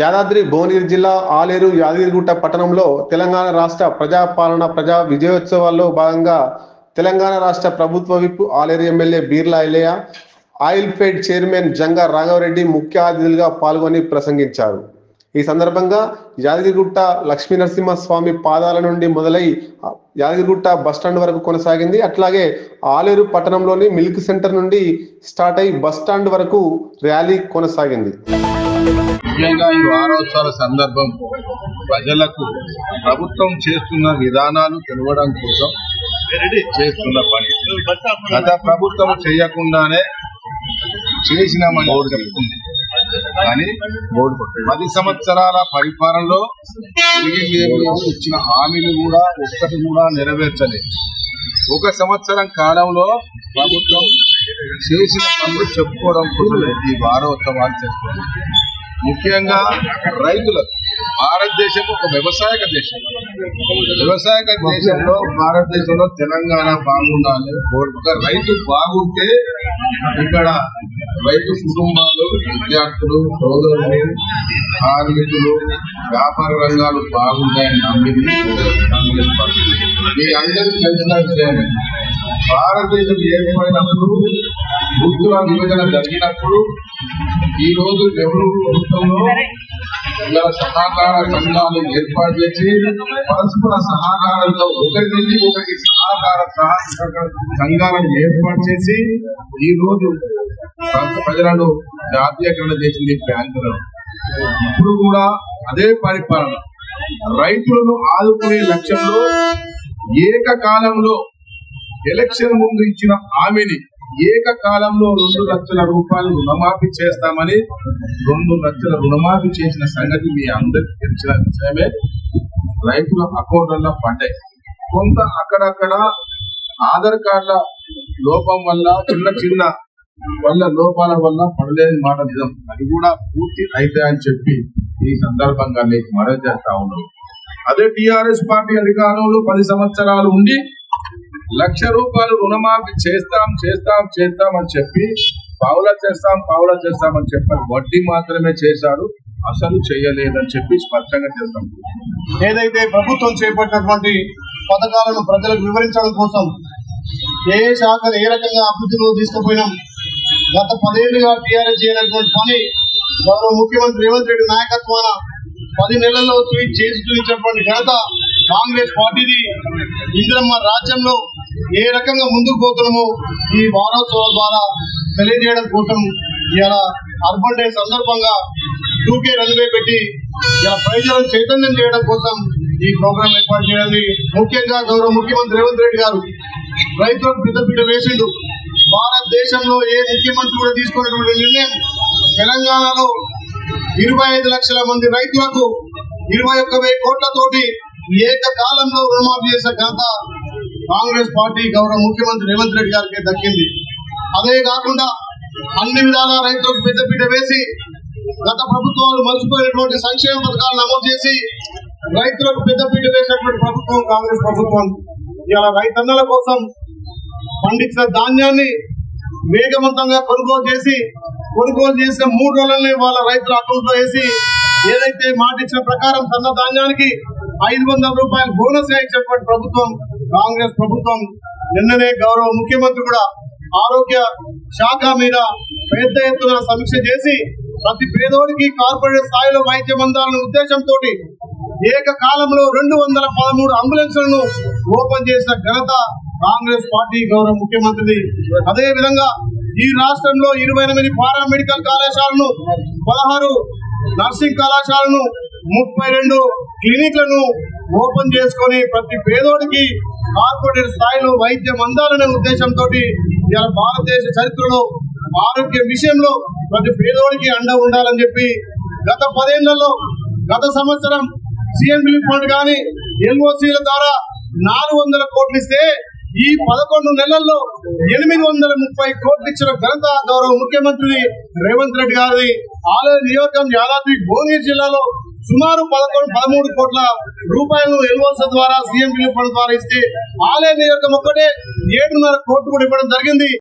యాదాద్రి భువనగిరి జిల్లా ఆలేరు యాదగిరిగుట్ట పట్టణంలో తెలంగాణ రాష్ట్ర ప్రజాపాలన ప్రజా విజయోత్సవాల్లో భాగంగా తెలంగాణ రాష్ట్ర ప్రభుత్వ whip Aleru MLA Beerla Ellaiah oil fed chairman Janga Raghava Reddy ముఖ్య అతిథులుగా పాల్గొని ప్రసంగించారు. ఈ సందర్భంగా యాదగిరిగుట్ట లక్ష్మీ నరసింహస్వామి పాదాల నుండి మొదలై యాదగిరిగుట్ట బస్టాండ్ వరకు కొనసాగింది. అట్లాగే ఆలేరు పట్టణంలోని మిల్క్ సెంటర్ నుండి స్టార్ట్ అయి బస్టాండ్ వరకు ర్యాలీ కొనసాగింది. ముఖ్యంగా ఈ వారోత్సవాల సందర్భం ప్రజలకు ప్రభుత్వం చేస్తున్న విధానాలు తెలవడం కోసం చేస్తున్న పని. గత ప్రభుత్వం చేయకుండానే చేసినామని బోర్డు చెప్తుంది. కానీ పది సంవత్సరాల పరిపాలనలో ఇచ్చిన హామీలు కూడా ఒక్కటి కూడా నెరవేర్చలేదు. ఒక సంవత్సరం కాలంలో ప్రభుత్వం చేసిన పనులు చెప్పుకోవడం కోసం ఈ వారోత్సవాలు చేస్తుంది ముఖ్యంగా రైతులకు భారతదేశం ఒక వ్యవసాయక దేశం. వ్యవసాయక దేశంలో భారతదేశంలో తెలంగాణ బాగుండాలి. ఒక రైతు బాగుంటే ఇక్కడ రైతు కుటుంబాలు విద్యార్థులు సోదరులు కార్మికులు వ్యాపార రంగాలు బాగుంటాయని నమ్మింది కాంగ్రెస్ పార్టీ మీ అందరికీ తెలిసిన విషయమే. భారతదేశం ఏర్పడినప్పుడు బుద్ధుల విభజన జరిగినప్పుడు ఈ రోజు నెహ్రూ ప్రభుత్వంలో ఇలా సహకార సంఘాలు ఏర్పాటు చేసి పరస్పర సహకారంతో ఒకరి నుండి ఒకరికి సహకార సంఘాలను ఏర్పాటు చేసి ఈ రోజు ప్రజలను జాతీయకరణ చేసింది బ్యాంకులను ఇప్పుడు కూడా అదే పరిపాలన. రైతులను ఆదుకునే లక్ష్యంలో ఏకకాలంలో ఎలక్షన్ ముందు ఇచ్చిన హామీని ఏకకాలంలో రెండు లక్షల రూపాయలు రుణమాఫీ చేస్తామని రెండు లక్షల రుణమాఫీ చేసిన సంగతి మీ అందరికి తెలిసిన విషయమే. రైతుల అకౌంట్లలో పడ్డాయి. కొంత అక్కడక్కడ ఆధార్ కార్డుల లోపం వల్ల చిన్న చిన్న వల్ల లోపాల వల్ల పడలేని మాట నిజం. అది కూడా పూర్తి అయితే అని చెప్పి ఈ సందర్భంగా మీకు మరో చేస్తా ఉన్నాం అదే టిఆర్ఎస్ పార్టీ అధికారంలో పది సంవత్సరాలు ఉండి లక్ష రూపాయలు రుణమాఫీ చేస్తాం చేస్తాం చేస్తాం అని చెప్పి పావులా చేస్తాం పావులా చేస్తాం అని చెప్పారు వడ్డీ మాత్రమే చేశారు. అసలు చేయలేదని చెప్పి స్పష్టంగా చేస్తాం. ఏదైతే ప్రభుత్వం చేపట్టినటువంటి పథకాలను ప్రజలకు వివరించడం కోసం ఏ శాఖ ఏ రకంగా అభివృద్ధిలో తీసుకుపోయినాం గత పదేళ్ళుగా టీఆర్ఎస్ చేయనటువంటి పని గౌరవ ముఖ్యమంత్రి రేవంత్ రెడ్డి నాయకత్వాన పది నెలల్లో చేసి చూపించినటువంటి ఘనత కాంగ్రెస్ పార్టీని ఇంద్రమ్మ రాజ్యంలో ఏ రకంగా ముందుకు పోతున్నామో ఈ వారోత్సవాల ద్వారా తెలియజేయడం కోసం ఇలా అర్బన్ డే సందర్భంగా టూకే రన్వే పెట్టి ఇలా ప్రజలను చైతన్యం చేయడం కోసం ఈ ప్రోగ్రాం ఏర్పాటు చేయాలి ముఖ్యంగా గౌరవ ముఖ్యమంత్రి రేవంత్ రెడ్డి గారు రైతులకు పెద్దపీట వేసిండు. భారతదేశంలో ఏ ముఖ్యమంత్రి కూడా తీసుకున్నటువంటి నిర్ణయం తెలంగాణలో ఇరవై ఐదు లక్షల మంది రైతులకు ఇరవై ఒక్క వెయ్యి కోట్లతోటి ఏకకాలంలో రుణమాఫీ చేసే ఘనత కాంగ్రెస్ పార్టీ గౌరవ ముఖ్యమంత్రి రేవంత్ రెడ్డి గారికి దక్కింది. అదే కాకుండా అన్ని విధాల రైతులకు పెద్దపీట వేసి గత ప్రభుత్వాలు మర్చిపోయినటువంటి సంక్షేమ పథకాలను అమలు చేసి రైతులకు పెద్దపీట వేసినటువంటి ప్రభుత్వం కాంగ్రెస్ ప్రభుత్వం. ఇలా రైతన్నల కోసం పండించిన ధాన్యాన్ని వేగవంతంగా కొనుగోలు చేసి కొనుగోలు చేసిన మూడు రోజులనే వాళ్ళ రైతుల అకౌంట్లో వేసి ఏదైతే మాట ఇచ్చిన ప్రకారం సన్న ధాన్యానికి ఐదు వందల రూపాయలు బోనస్గా ఇచ్చినటువంటి ప్రభుత్వం కాంగ్రెస్ ప్రభుత్వం నిన్ననే గౌరవ ముఖ్యమంత్రి కూడా ఆరోగ్య శాఖ మీద పెద్ద ఎత్తున సమీక్ష చేసి ప్రతి పేదోడికి కార్పొరేట్ స్థాయిలో వైద్యం అందాలనే ఉద్దేశంతో ఏకకాలంలో రెండు వందల పదమూడు అంబులెన్స్లను ఓపెన్ చేసిన ఘనత కాంగ్రెస్ పార్టీ గౌరవ ముఖ్యమంత్రిది. అదే విధంగా ఈ రాష్ట్రంలో ఇరవై ఎనిమిది పారామెడికల్ కళాశాలను పదహారు నర్సింగ్ కళాశాలను ముప్పై రెండు క్లినిక్లను ఓపెన్ చేసుకొని ప్రతి పేదోడికి కార్పొరేట్ స్థాయిలో వైద్యం అందాలనే ఉద్దేశంతో ఇలా భారతదేశ చరిత్రలో ఆరోగ్య విషయంలో ప్రతి పేదోడికి అండ ఉండాలని చెప్పి గత పదేళ్ళలో గత సంవత్సరం సీఎం రిలీఫ్ ఫండ్ కానీ ఎల్ఓసీల ద్వారా నాలుగు వందల కోట్లు ఇస్తే ఈ పదకొండు నెలల్లో ఎనిమిది వందల ముప్పై కోట్లు ఇచ్చిన ఘనత గౌరవ ముఖ్యమంత్రి రేవంత్ రెడ్డి గారి ఆలయ నియోజకం యాదాద్రి భువనగిరి జిల్లాలో సుమారు పదకొండు పదమూడు కోట్ల రూపాయలను ఎల్వోస ద్వారా సీఎం రిలీఫ్ ఫండ్ ద్వారా ఇస్తే ఆలయ నియోజకం ఒక్కటే ఏడున్నర కోట్లు కూడా ఇవ్వడం జరిగింది.